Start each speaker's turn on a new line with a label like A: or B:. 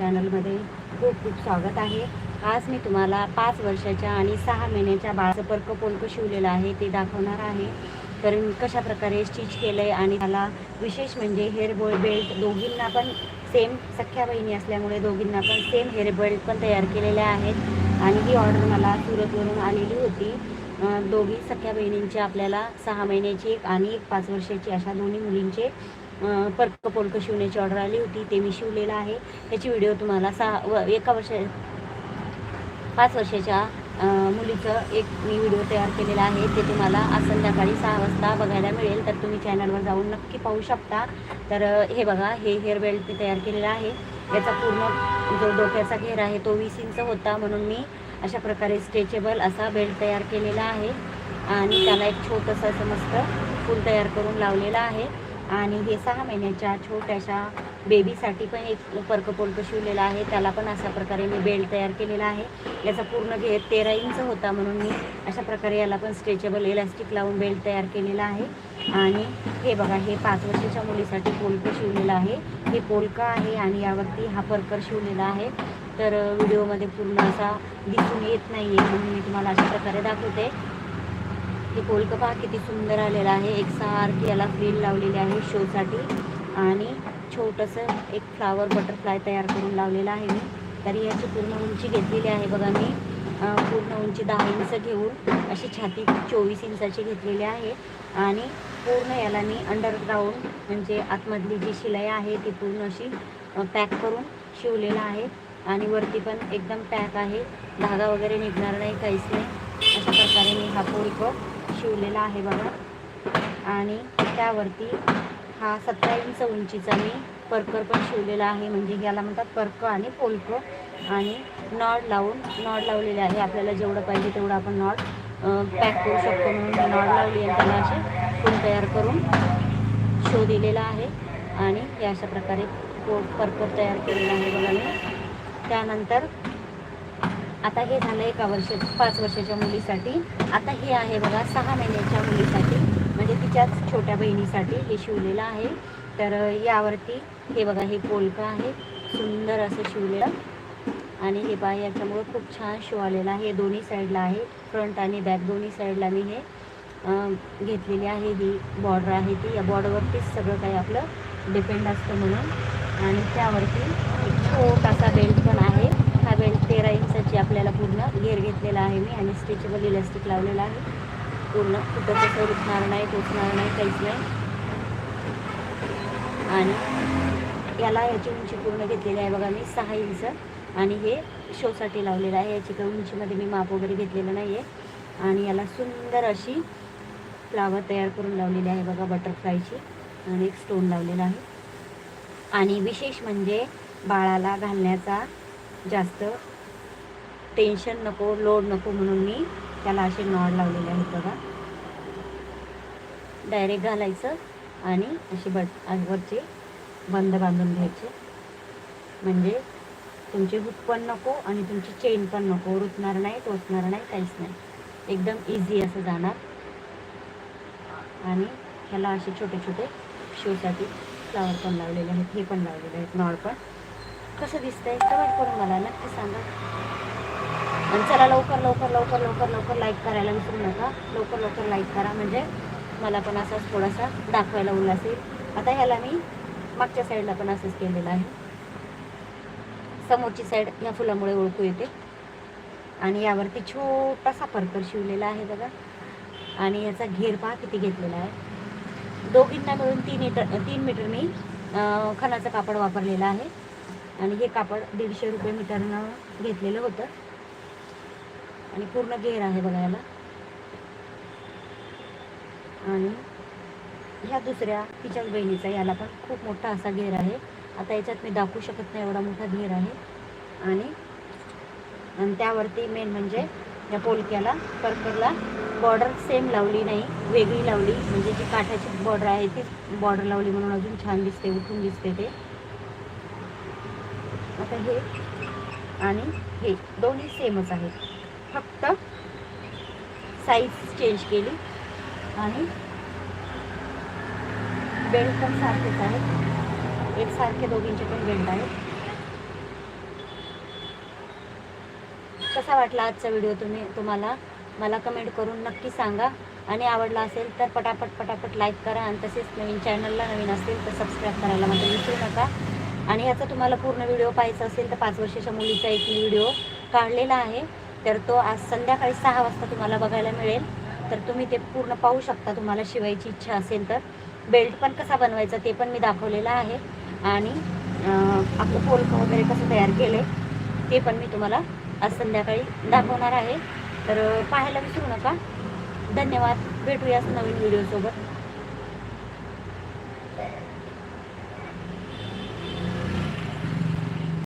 A: चॅनलमध्ये खूप खूप स्वागत आहे. आज मी तुम्हाला पाच वर्षाच्या आणि सहा महिन्याच्या बाळाचं पर्क पोलकं शिवलेलं आहे ते दाखवणार आहे. तर मी कशा प्रकारे स्टिच केलं आहे आणि त्याला विशेष म्हणजे हेअर बेल्ट दोघींना पण सेम सख्या बहिणी असल्यामुळे दोघींना पण सेम हेअर बेल्ट पण तयार केलेले आहेत. आणि ही ऑर्डर मला सुरतवरून आलेली होती. दोघी सख्या बहिणींची आपल्याला सहा महिन्याची एक आणि एक पाच वर्षाची अशा दोन्ही मुलींचे पर्क पोलकं शिवण्याची ऑर्डर आली होती ते मी शिवलेलं आहे. त्याची व्हिडिओ तुम्हाला सहा व एका वर्षा पाच वर्षाच्या मुलीचं एक मी व्हिडिओ तयार केलेला आहे. ते तुम्हाला आज संध्याकाळी सहा वाजता बघायला मिळेल. तर तुम्ही चॅनलवर जाऊन नक्की पाहू शकता. तर हे बघा हे हेअर बेल्ट मी तयार केलेलं आहे. याचा पूर्ण जो डोक्याचा घेर आहे तो वीस इंच होता. म्हणून मी अशा प्रकारे स्ट्रेचेबल असा बेल्ट तयार केलेला आहे. आणि त्याला एक छोटंसं असं मस्त फूल तयार करून लावलेलं आहे. आणि हे सहा महिन्याच्या छोट्याशा बेबीसाठी पण एक पर्क शिवलेला आहे. त्याला पण अशा प्रकारे मी बेल्ट तयार केलेला आहे. याचा पूर्ण घेर तेरा इंच होता म्हणून मी अशा प्रकारे याला पण स्ट्रेचेबल इलास्टिक लावून बेल्ट तयार केलेला आहे. आणि हे बघा हे पाच वर्षाच्या मुलीसाठी पोलकं शिवलेलं आहे. हे पोलकं आहे आणि यावरती हा परकर शिवलेला आहे. तर व्हिडिओमध्ये पूर्ण असा दिसून येत नाही आहे म्हणून मी तुम्हाला अशा प्रकारे दाखवते. हे पोलकं पहा किती सुंदर आलेलं आहे. एक सारखी याला फ्रील लावलेली आहे शोसाठी आणि छोटंसं एक फ्लावर बटरफ्लाय तयार करून लावलेलं आहे मी. तरी याची पूर्ण उंची घेतलेली आहे बघा मी. पूर्ण उंची दहा इंच घेऊन अशी छाती चोवीस इंचाची घेतलेली आहे. आणि पूर्ण याला मी अंडरग्राऊंड म्हणजे आतमधली जी शिलाई आहे ती पूर्ण अशी पॅक करून शिवलेलं आहे. आणि वरती पण एकदम पॅक आहे. धागा वगैरे निघणार नाही काहीच नाही. अशा प्रकारे मी हा पोलकं शिवलेला आहे बघा. आणि त्यावरती हा सतरा इंच उंचीचा मी परकर पण शिवलेला आहे. म्हणजे याला म्हणतात परकं आणि पोलकं आणि नॉड लावून नॉड लावलेले आहे. आपल्याला जेवढं पाहिजे तेवढं आपण नॉड पॅक करू शकतो म्हणून मी नॉड लावली आणि त्याला असे फुल तयार करून शो दिलेला आहे. आणि या अशा प्रकारे पो परकर तयार केलेला आहे बघा मी. त्यानंतर आता हे झालं एका वर्ष पाच वर्षाच्या मुलीसाठी. आता हे आहे बघा सहा महिन्याच्या मुलीसाठी. म्हणजे तिच्याच छोट्या बहिणीसाठी हे शिवलेलं आहे. तर यावरती हे बघा हे पोलकं आहे. सुंदर असं शिवलेलं. आणि हे पहा याच्यामुळं खूप छान शो आलेला आहे. हे दोन्ही साईडला आहे. फ्रंट आणि बॅक दोन्ही साईडला मी हे घेतलेली आहे. ही बॉर्डर आहे ती. या बॉर्डरवरतीच सगळं काही आपलं डिपेंड असतं म्हणून. आणि त्यावरती एक छोटासा बेल्ट पण आहे. हा बेल्ट तेरा इंचाची आपल्याला पूर्ण घेर घेतलेला आहे मी आणि स्ट्रेचेबल इलास्टिक लावलेला आहे. पूर्ण कुठं कसं रुतणार नाही टोचणार नाही काहीच नाही. आणि याला याची उंची पूर्ण घेतलेली आहे बघा मी सहा इंच. आणि हे शोसाठी लावलेलं आहे. याची काही उंचीमध्ये मी माप वगैरे घेतलेलं नाही आहे आणि याला सुंदर अशी फ्लावर तयार करून लावलेली आहे बघा बटरफ्लायची. आणि एक स्टोन लावलेला आहे. आणि विशेष म्हणजे बाळाला घालण्याचा जास्त टेन्शन नको लोड नको म्हणून मी त्याला असे नॉड लावलेले आहेत बघा. डायरेक्ट घालायचं आणि असे बट वरचे बंद बांधून घ्यायचे. म्हणजे तुमचे हुक पण नको आणि तुमची चेन पण नको. रुतणार नाही टोचणार नाही काहीच नाही. एकदम इझी असं जाणार. आणि ह्याला असे छोटे छोटे शोसाठी फ्लावर पण लावलेले आहेत हे पण लावलेले आहेत नॉड पण. कसं दिसतंय? कमेंट करून मला नक्की सांगा. आणि चला लवकर लवकर लवकर लवकर लवकर लाईक करायला विसरू नका. लवकर लवकर लाईक करा. म्हणजे मला पण असाच थोडासा दाखवायला उल्हास येईल आता ह्याला मी मागच्या साईडला पण असंच केलेलं आहे. समोरची साईड या फुलामुळे ओळखू येते. आणि यावरती छोटासा परकर शिवलेला आहे बघा. आणि याचा घेर पहा किती घेतलेला आहे. दोघींना मिळून तीन मीटर तीन मीटर मी खणाचं कापड वापरलेलं आहे. आणि हे कापड दीडशे रुपये मीटरनं घेतलेलं होतं. आणि पूर्ण घेर आहे बघा याला. आणि ह्या दुसऱ्या तिच्याच बहिणीचा याला पण खूप मोठा असा घेर आहे. आता याच्यात मी दाखवू शकत नाही एवढा मोठा घेर आहे. आणि आणि त्यावरती मेन म्हणजे या पोलक्याला परकरला बॉर्डर सेम लावली नाही वेगळी लावली. म्हणजे जी काठाची बॉर्डर आहे तीच बॉर्डर लावली म्हणून अजून छान दिसते उठून दिसते ते. आता हे आणि हे दोन्ही सेमच आहेत. फक्त साईज चेंज केली आणि बेल्ट पण सारखेच आहेत. एक सारखे दोघींचे पण बेल्ट आहेत. कसा वाटला आजचा व्हिडिओ तुम्ही तुम्हाला? मला कमेंट करून नक्की सांगा. आणि आवडला असेल तर पटापट पटापट लाईक करा. आणि तसेच नवीन चॅनलला नवीन असेल तर सबस्क्राईब करायला मात्र विसरू नका. आणि ह्याचा तुम्हाला पूर्ण व्हिडिओ पाहायचा असेल तर पाच वर्षाच्या मुलीचा एक व्हिडिओ काढलेला आहे. तर तो आज संध्याकाळी सहा वाजता तुम्हाला बघायला मिळेल. तर तुम्ही ते पूर्ण पाहू शकता तुम्हाला शिवायची इच्छा असेल तर. बेल्ट पण कसा बनवायचा ते पण मी दाखवलेलं आहे. आणि आपलं पोलकं वगैरे कसं तयार केलं ते पण मी तुम्हाला आज संध्याकाळी दाखवणार आहे. तर पाहायला विसरू नका. धन्यवाद. भेटूयाच नवीन व्हिडिओसोबत